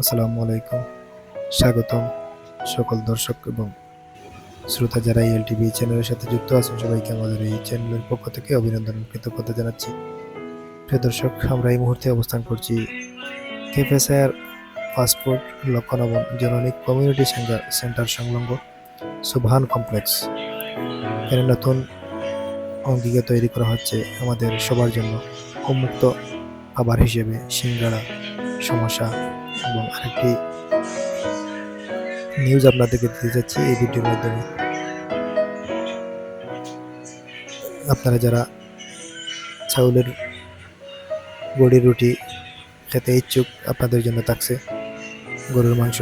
আসসালামু আলাইকুম। স্বাগতম সকল দর্শক এবং শ্রোতা যারা এই এলটিভি চ্যানেলের সাথে যুক্ত আছেন, সবাইকে আমাদের এই চ্যানেলের পক্ষ থেকে অভিনন্দন কৃতজ্ঞতা জানাচ্ছি। প্রিয় দর্শক, আমরা এই মুহূর্তে অবস্থান করছি কেফেসায়ার ফাস্টফুড লক্ষণবন জননী কমিউনিটি সেন্টার সেন্টার সংলগ্ন সুবহান কমপ্লেক্স। এখানে নতুন অঙ্গিকা তৈরি করা হচ্ছে আমাদের সবার জন্য উন্মুক্ত খাবার হিসেবে সিঙ্গাড়া সমস্যা এবং আরেকটি নিউজ আপনাদেরকে দিতে যাচ্ছি এই ভিডিওর মাধ্যমে। আপনারা যারা চাউলের গড়ি রুটি খেতে ইচ্ছুক আপনাদের জন্য থাকছে গরুর মাংস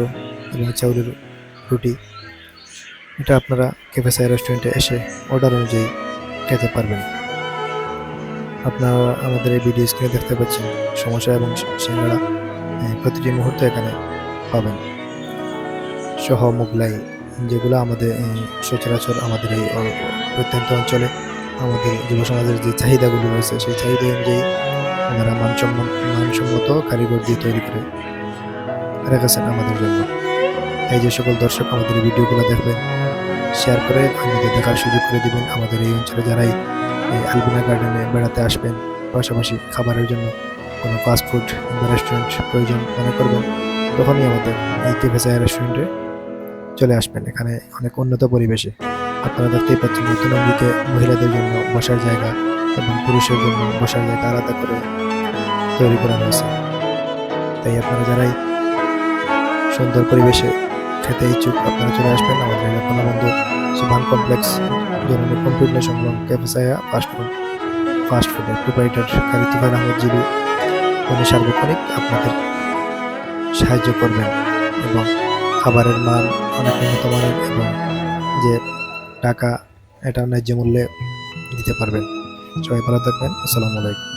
এবং চাউলের রুটি। এটা আপনারা ক্যাফেসাই রেস্টুরেন্টে এসে অর্ডার অনুযায়ী খেতে পারবেন। আপনারা আমাদের এই ভিডিও স্ক্রিনে দেখতে পাচ্ছেন সমস্যা এবং সিঙ্গাড়া আহ, প্রতিটি মুহূর্তে এখানে পাবেন। সহ মোগলাই, যেগুলো আমাদের সচরাচর আমাদের এই প্রত্যন্ত অঞ্চলে আমাদের যুব সমাজের যে চাহিদাগুলো রয়েছে, সেই চাহিদা অনুযায়ী ওনারা মানসম্মত মানসম্মত কারিগর দিয়ে তৈরি করে রেখেছেন আমাদের জন্য। এই যে সকল দর্শক আমাদের ভিডিওগুলো দেখবেন শেয়ার করে আমাদের দেখার সুযোগ করে দিবেন। আমাদের এই অঞ্চলে যারাই এই আলবিনা গার্ডেনে বেড়াতে আসবেন, পাশাপাশি খাবারের জন্য কোনো ফাস্টফুড কিংবা রেস্টুরেন্ট প্রয়োজন মনে করবেন, তখনই আমাদের এই কেফেসায়া রেস্টুরেন্টে চলে আসবেন। এখানে অনেক উন্নত পরিবেশে আপনারা দেখতেই পাচ্ছেন নতুন অঙ্গিকে মহিলাদের জন্য বসার জায়গা এবং পুরুষের জন্য বসার জায়গা আলাদা করে তৈরি করা হয়েছে। তাই আপনারা যারাই সুন্দর পরিবেশে খেতে ইচ্ছুক, আপনারা চলে আসবেন। আমাদের বন্ধু সুভান কমপ্লেক্স জননী কম্পিউটার সংলগ্ন ক্যাফেসায়া ফাস্টফুড ফাস্টফুডের প্রোপাইটার কারিতুফার আহমেদ জিবি। উনি সার্বক্ষণিক আপনাদের সাহায্য করবেন এবং খাবারের মান অনেক উন্নত মানের এবং যে টাকা এটা ন্যায্য মূল্যে দিতে পারবেন। সবাই ভালো থাকবেন। আসসালামু আলাইকুম।